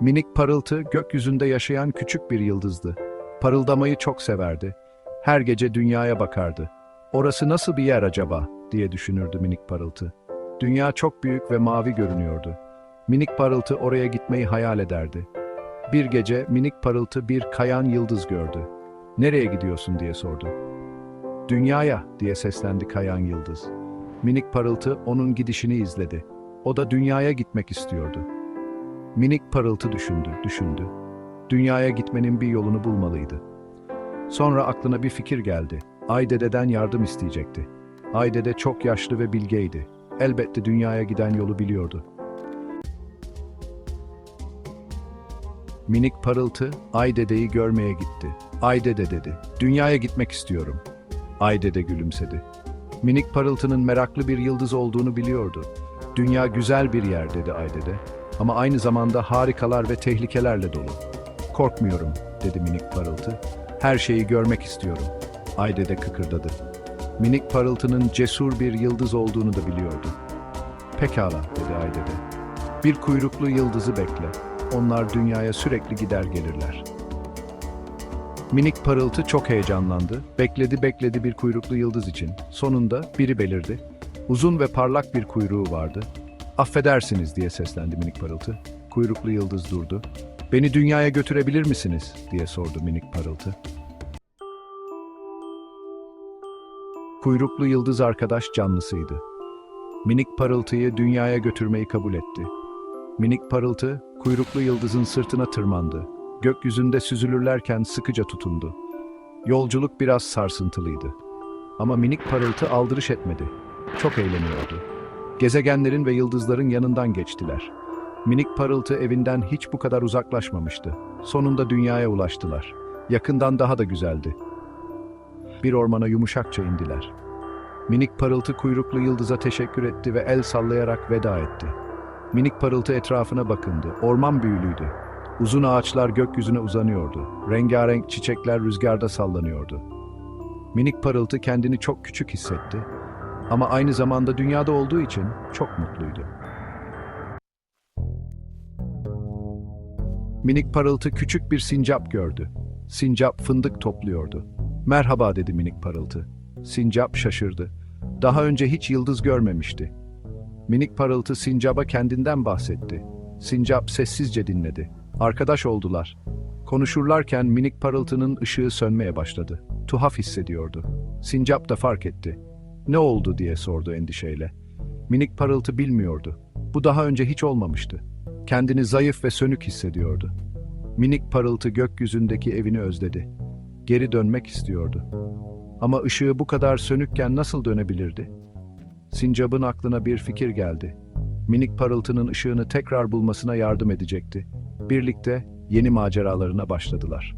Minik parıltı gökyüzünde yaşayan küçük bir yıldızdı. Parıldamayı çok severdi. Her gece dünyaya bakardı. Orası nasıl bir yer acaba diye düşünürdü minik parıltı. Dünya çok büyük ve mavi görünüyordu. Minik parıltı oraya gitmeyi hayal ederdi. Bir gece minik parıltı bir kayan yıldız gördü. Nereye gidiyorsun diye sordu. Dünyaya diye seslendi kayan yıldız. Minik parıltı onun gidişini izledi. O da dünyaya gitmek istiyordu. Minik parıltı düşündü, düşündü. Dünyaya gitmenin bir yolunu bulmalıydı. Sonra aklına bir fikir geldi. Ay dededen yardım isteyecekti. Ay dede çok yaşlı ve bilgeydi. Elbette dünyaya giden yolu biliyordu. Minik parıltı Ay dedeyi görmeye gitti. Ay dede dedi. Dünyaya gitmek istiyorum. Ay dede gülümsedi. Minik parıltının meraklı bir yıldız olduğunu biliyordu. Dünya güzel bir yer dedi Ay dede. Ama aynı zamanda harikalar ve tehlikelerle dolu. Korkmuyorum dedi minik parıltı. Her şeyi görmek istiyorum. Ay dede kıkırdadı. Minik parıltının cesur bir yıldız olduğunu da biliyordu. Pekala dedi Ay dede. Bir kuyruklu yıldızı bekle. Onlar dünyaya sürekli gider gelirler. Minik parıltı çok heyecanlandı. Bekledi bekledi bir kuyruklu yıldız için. Sonunda biri belirdi. Uzun ve parlak bir kuyruğu vardı. Affedersiniz diye seslendi minik parıltı. Kuyruklu yıldız durdu. Beni dünyaya götürebilir misiniz diye sordu minik parıltı. Kuyruklu yıldız arkadaş canlısıydı. Minik parıltıyı dünyaya götürmeyi kabul etti. Minik parıltı kuyruklu yıldızın sırtına tırmandı. Gökyüzünde süzülürlerken sıkıca tutundu. Yolculuk biraz sarsıntılıydı. Ama minik parıltı aldırış etmedi. Çok eğleniyordu. Gezegenlerin ve yıldızların yanından geçtiler. Minik parıltı evinden hiç bu kadar uzaklaşmamıştı. Sonunda dünyaya ulaştılar. Yakından daha da güzeldi. Bir ormana yumuşakça indiler. Minik parıltı kuyruklu yıldıza teşekkür etti ve el sallayarak veda etti. Minik parıltı etrafına bakındı. Orman büyülüydü. Uzun ağaçlar gökyüzüne uzanıyordu. Rengarenk çiçekler rüzgarda sallanıyordu. Minik parıltı kendini çok küçük hissetti. Ama aynı zamanda dünyada olduğu için çok mutluydu. Minik parıltı küçük bir sincap gördü. Sincap fındık topluyordu. Merhaba dedi minik parıltı. Sincap şaşırdı. Daha önce hiç yıldız görmemişti. Minik parıltı sincaba kendinden bahsetti. Sincap sessizce dinledi. Arkadaş oldular. Konuşurlarken minik parıltının ışığı sönmeye başladı. Tuhaf hissediyordu. Sincap da fark etti. Ne oldu diye sordu endişeyle. Minik parıltı bilmiyordu. Bu daha önce hiç olmamıştı. Kendini zayıf ve sönük hissediyordu. Minik parıltı gökyüzündeki evini özledi. Geri dönmek istiyordu. Ama ışığı bu kadar sönükken nasıl dönebilirdi? Sincap'ın aklına bir fikir geldi. Minik parıltının ışığını tekrar bulmasına yardım edecekti. Birlikte yeni maceralarına başladılar.